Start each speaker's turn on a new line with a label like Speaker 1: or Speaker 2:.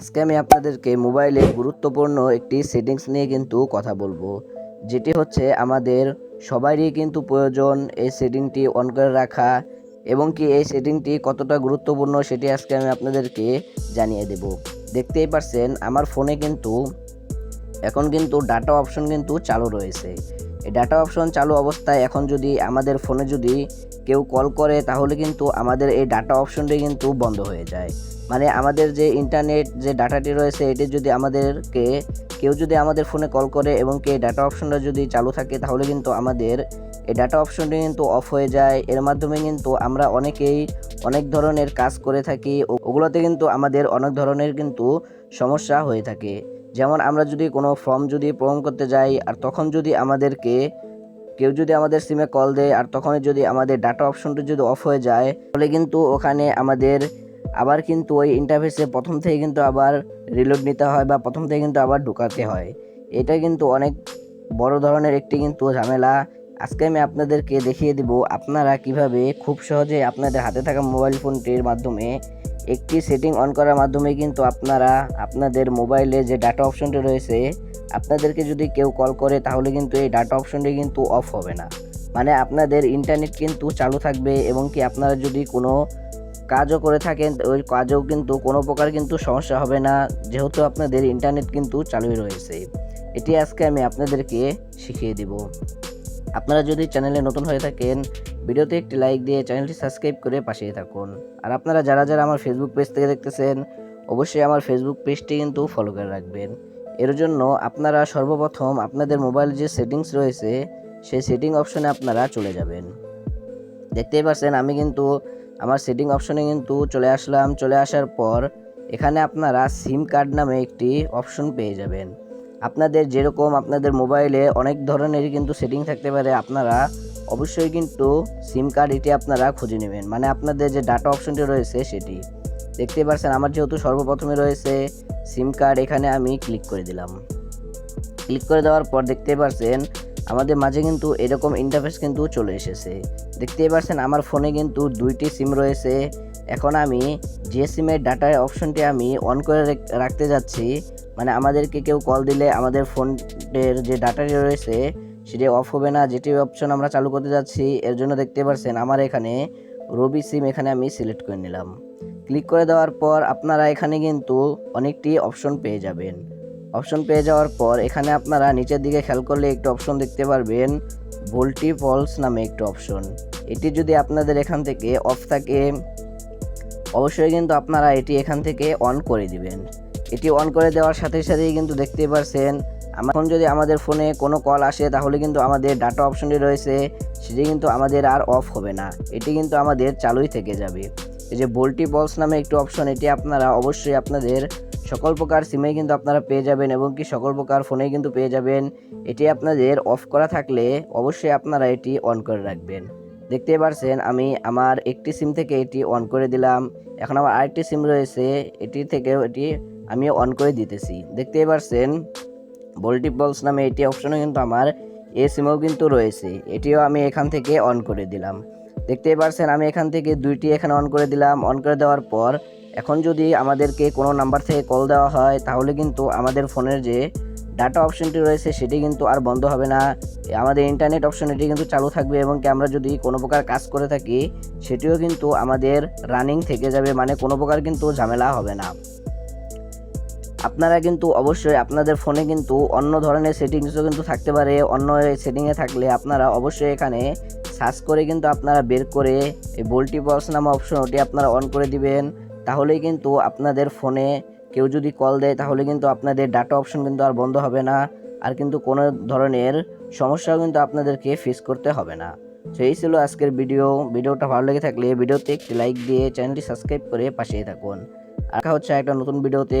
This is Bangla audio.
Speaker 1: আজকে আমি আপনাদেরকে মোবাইলে গুরুত্বপূর্ণ একটি সেটিংস নিয়ে কিন্তু কথা বলব, যেটি হচ্ছে আমাদের সবারই কিন্তু প্রয়োজন এই সেটিংটি অন করে রাখা এবং কি এই সেটিংটি কতটা গুরুত্বপূর্ণ সেটি আজকে আমি আপনাদেরকে জানিয়ে দেব। দেখতেই পারছেন, আমার ফোনে কিন্তু এখন কিন্তু ডাটা অপশন কিন্তু চালু রয়েছে। এই ডাটা অপশন চালু অবস্থায় এখন যদি আমাদের ফোনে যদি কেউ কল করে, তাহলে কিন্তু আমাদের এই ডাটা অপশনটি কিন্তু বন্ধ হয়ে যায়। মানে আমাদের যে ইন্টারনেট যে ডাটাটি রয়েছে, এটি যদি আমাদেরকে, কেউ যদি আমাদের ফোনে কল করে এবং কে ডাটা অপশনটা যদি চালু থাকে, তাহলে কিন্তু আমাদের এই ডাটা অপশনটি কিন্তু অফ হয়ে যায়। এর মাধ্যমে কিন্তু আমরা অনেকেই অনেক ধরনের কাজ করে থাকি। ওগুলোতে কিন্তু আমাদের অনেক ধরনের কিন্তু সমস্যা হয়ে থাকে। যেমন আমরা যদি কোনো ফর্ম যদি পূরণ করতে যাই, আর তখন যদি আমাদেরকে, কেউ যদি আমাদের সিমে কল দেয়, আর তখন যদি আমাদের ডাটা অপশনটা যদি অফ হয়ে যায়, তাহলে কিন্তু ওখানে আমাদের আবার কিন্তু ওই ইন্টারফেসে প্রথম থেকে কিন্তু আবার রিলোড নিতে হয় বা প্রথম থেকে কিন্তু আবার ঢুকাতে হয়। এটা কিন্তু অনেক বড় ধরনের একটি কিন্তু ঝামেলা। আজকে আমি আপনাদেরকে দেখিয়ে দিব আপনারা কীভাবে খুব সহজে আপনাদের হাতে থাকা মোবাইল ফোনটির মাধ্যমে একটি সেটিং অন করার মাধ্যমে কিন্তু আপনারা আপনাদের মোবাইলে যে ডাটা অপশনটি রয়েছে, আপনাদেরকে যদি কেউ কল করে তাহলে কিন্তু এই ডাটা অপশনটি কিন্তু অফ হবে না। মানে আপনাদের ইন্টারনেট কিন্তু চালু থাকবে এবং কি আপনারা যদি কোনো কাজও করে থাকেন, ওই কাজেও কিন্তু কোনো প্রকার কিন্তু সমস্যা হবে না, যেহেতু আপনাদের ইন্টারনেট কিন্তু চালুই রয়েছে। এটি আজকে আমি আপনাদেরকে শিখিয়ে দিব। আপনারা যদি চ্যানেলে নতুন হয়ে থাকেন, ভিডিওতে একটি লাইক দিয়ে চ্যানেলটি সাবস্ক্রাইব করে পাশেই থাকুন। আর আপনারা যারা যারা আমার ফেসবুক পেজ থেকে দেখতেছেন, অবশ্যই আমার ফেসবুক পেজটি কিন্তু ফলো করে রাখবেন। এর জন্য আপনারা সর্বপ্রথম আপনাদের মোবাইল যে সেটিংস রয়েছে, সেই সেটিং অপশনে আপনারা চলে যাবেন। দেখতেই পাচ্ছেন, আমি কিন্তু আমার সেটিং অপশনে কিন্তু চলে আসলাম। চলে আসার পর এখানে আপনারা সিম কার্ড নামে একটি অপশন পেয়ে যাবেন। আপনাদের যেরকম আপনাদের মোবাইলে অনেক ধরনের কিন্তু সেটিং থাকতে পারে, আপনারা অবশ্যই কিন্তু সিম কার্ড এটি আপনারা খুঁজে নেবেন। মানে আপনাদের যে ডাটা অপশনটি রয়েছে সেটি। দেখতেই পাচ্ছেন আমার যেহেতু সর্বপ্রথমে রয়েছে সিম কার্ড এখানে আমি ক্লিক করে দিলাম। ক্লিক করে দেওয়ার পর দেখতেই পাচ্ছেন আমাদের মাঝে কিন্তু এরকম ইন্টারফেস কিন্তু চলে এসেছে। দেখতেই পাচ্ছেন আমার ফোনে কিন্তু দুইটি সিম রয়েছে। এখন আমি যে সিমের ডাটার অপশনটি আমি অন করে রাখতে যাচ্ছি মানে আমাদেরকে কেউ কল দিলে আমাদের ফোনের যে ডাটাটি রয়েছে, সেটি অফ হবে না। যেটি অপশন আমরা চালু করতে যাচ্ছি, এর জন্য দেখতে পাচ্ছেন আমার এখানে রবি সিম এখানে আমি সিলেক্ট করে নিলাম। ক্লিক করে দেওয়ার পর আপনারা এখানে কিন্তু অনেকটি অপশন পেয়ে যাবেন। অপশন পেয়ে যাওয়ার পর এখানে আপনারা নিচের দিকে খেয়াল করলে একটি অপশন দেখতে পারবেন ভোল্টি ফলস নামে একটি অপশন এটি যদি আপনাদের এখান থেকে অফ থাকে, অবশ্যই কিন্তু আপনারা এটি এখান থেকে অন করে দিবেন। এটি অন করে দেওয়ার সাথে সাথেই কিন্তু দেখতে পারছেন এখন যদি আমাদের ফোনে কোনো কল আসে, তাহলে কিন্তু আমাদের ডাটা অপশনটি রয়েছে, সেটি কিন্তু আমাদের আর অফ হবে না, এটি কিন্তু আমাদের চালুই থেকে যাবে। এই যে বোল্টি বলস নামে একটি অপশন এটি আপনারা অবশ্যই আপনাদের সকল প্রকার সিমে কিন্তু আপনারা পেয়ে যাবেন এবং কি সকল প্রকার ফোনে কিন্তু পেয়ে যাবেন। এটি আপনাদের অফ করা থাকলে অবশ্যই আপনারা এটি অন করে রাখবেন। দেখতেই পারছেন, আমি আমার একটি সিম থেকে এটি অন করে দিলাম। এখন আমার আরেকটি সিম রয়েছে, এটি থেকেও এটি আমি অন করে দিতেছি। দেখতেই পারছেন বলস নামে এটি অপশনও কিন্তু আমার এ সিমেও কিন্তু রয়েছে। এটিও আমি এখান থেকে অন করে দিলাম। দেখতেই পারছেন, আমি এখান থেকে দুইটি এখানে অন করে দিলাম। অন করে দেওয়ার পর, এখন যদি আমাদেরকে কোনো নাম্বার থেকে কল দেওয়া হয়, তাহলে কিন্তু আমাদের ফোনের যে ডাটা অপশনটি রয়েছে, সেটি কিন্তু আর বন্ধ হবে না। আমাদের ইন্টারনেট অপশন এটি কিন্তু চালু থাকবে এবং কি আমরা যদি কোনো প্রকার কাজ করে থাকি, সেটিও কিন্তু আমাদের রানিং থেকে যাবে মানে কোনো প্রকার কিন্তু ঝামেলা হবে না। আপনারা কিন্তু অবশ্যই আপনাদের ফোনে কিন্তু অন্য ধরনের সেটিংসও কিন্তু থাকতে পারে। অন্য সেটিংয়ে থাকলে আপনারা অবশ্যই এখানে সার্চ করে কিন্তু আপনারা বের করে এই বোল্টি বক্স নামে অপশন ওটি আপনারা অন করে দিবেন। তাহলেই কিন্তু আপনাদের ফোনে কেউ যদি কল দেয়, তাহলে কিন্তু আপনাদের ডাটা অপশন কিন্তু আর বন্ধ হবে না। আর কিন্তু কোনো ধরনের সমস্যাও কিন্তু আপনাদেরকে ফেস করতে হবে না। তো এই ছিল আজকের ভিডিও ভিডিওটা ভালো লেগে থাকলে ভিডিওতে একটি লাইক দিয়ে চ্যানেলটি সাবস্ক্রাইব করে পাশেই থাকুন। আর হচ্ছে একটা নতুন ভিডিওতে